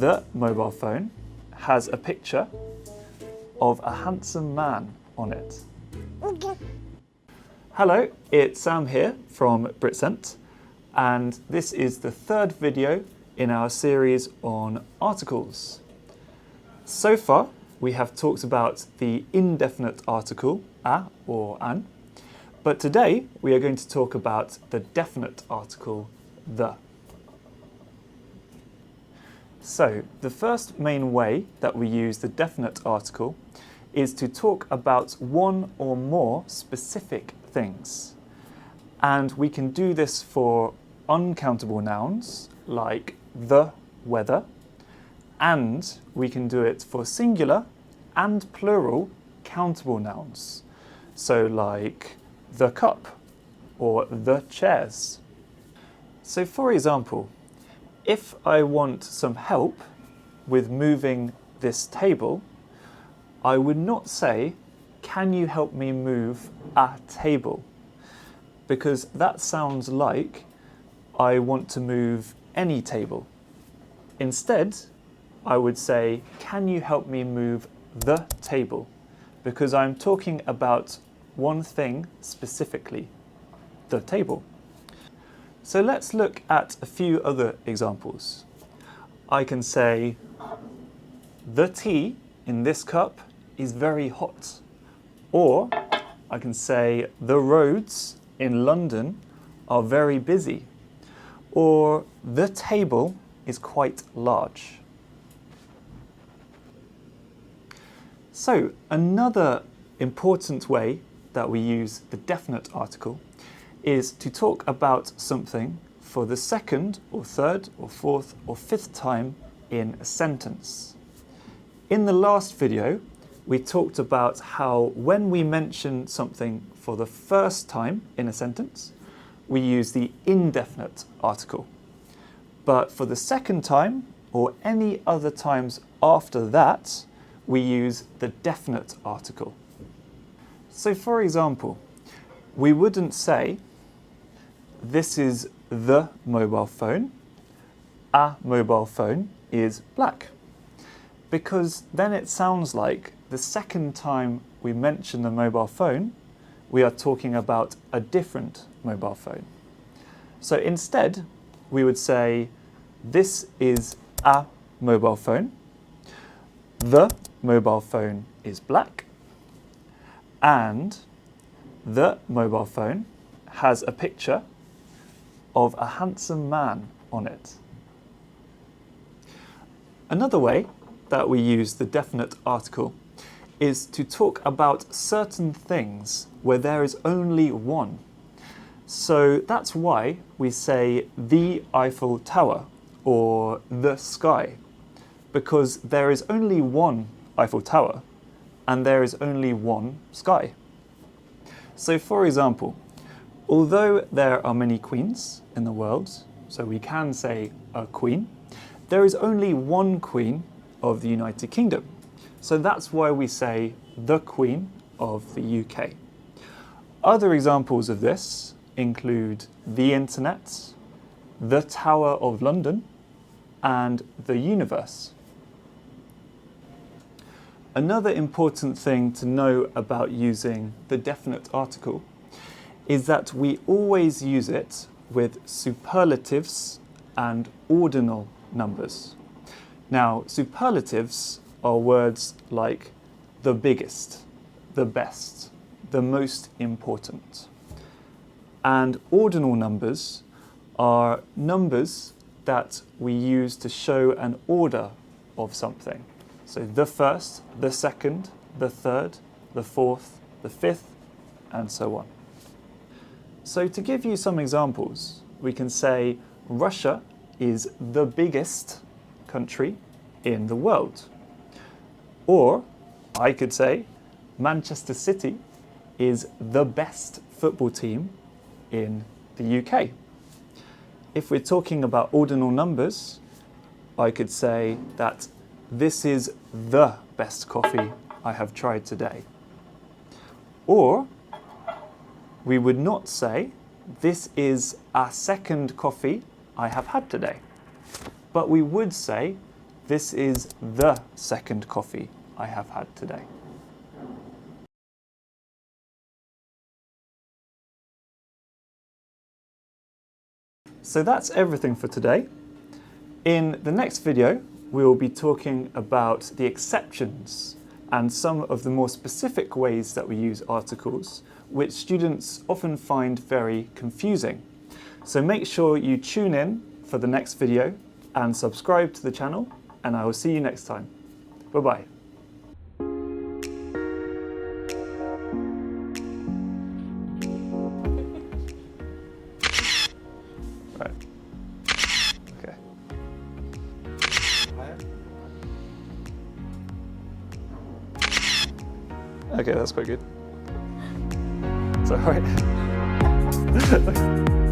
the mobile phone has a picture of a handsome man on it. Hello, it's Sam here from BritCent, and this is the third video in our series on articles. So far, we have talked about the indefinite article a or an, but today we are going to talk about the definite article the. So, the first main way that we use the definite article is to talk about one or more specific things. And we can do this for uncountable nouns like the weather, and we can do it for singular and plural countable nouns. So, like the cup or the chairs. So, for example, if I want some help with moving this table, I would not say, Can you help me move a table? Because that sounds like I want to move any table. Instead, I would say, Can you help me move the table? Because I'm talking about one thing specifically the table. So let's look at a few other examples. I can say, the tea in this cup is very hot. Or I can say, the roads in London are very busy. Or the table is quite large. So, another important way that we use the definite article is to talk about something for the second or third or fourth or fifth time in a sentence. In the last video, we talked about how when we mention something for the first time in a sentence, we use the indefinite article. But for the second time, or any other times after that, we use the definite article. So, for example, we wouldn't say this is the mobile phone. A mobile phone is black. Because then it sounds like the second time we mention the mobile phone, we are talking about a different mobile phone. So instead, we would say, This is a mobile phone. The mobile phone is black. And the mobile phone has a picture of a handsome man on it. Another way that we use the definite article is to talk about certain things where there is only one. So that's why we say the Eiffel Tower or the sky, because there is only one Eiffel Tower and there is only one sky. So, for example, although there are many queens in the world, so we can say a queen, there is only one queen of the United Kingdom. So that's why we say the Queen of the UK. Other examples of this include the Internet, the Tower of London, and the universe. Another important thing to know about using the definite article is that we always use it with superlatives and ordinal numbers. Now, superlatives are words like the biggest, the best, the most important. And ordinal numbers are numbers that we use to show an order of something. So the first, the second, the third, the fourth, the fifth, and so on. So, to give you some examples, we can say Russia is the biggest country in the world. Or I could say Manchester City is the best football team in the UK. If we're talking about ordinal numbers, I could say that this is the best coffee I have tried today. Or we would not say, This is a second coffee I have had today. But we would say, This is the second coffee I have had today. So that's everything for today. In the next video, we will be talking about the exceptions and some of the more specific ways that we use articles, which students often find very confusing. So make sure you tune in for the next video and subscribe to the channel, and I will see you next time. Bye bye. Right. Okay. Okay, that's quite good. It's alright.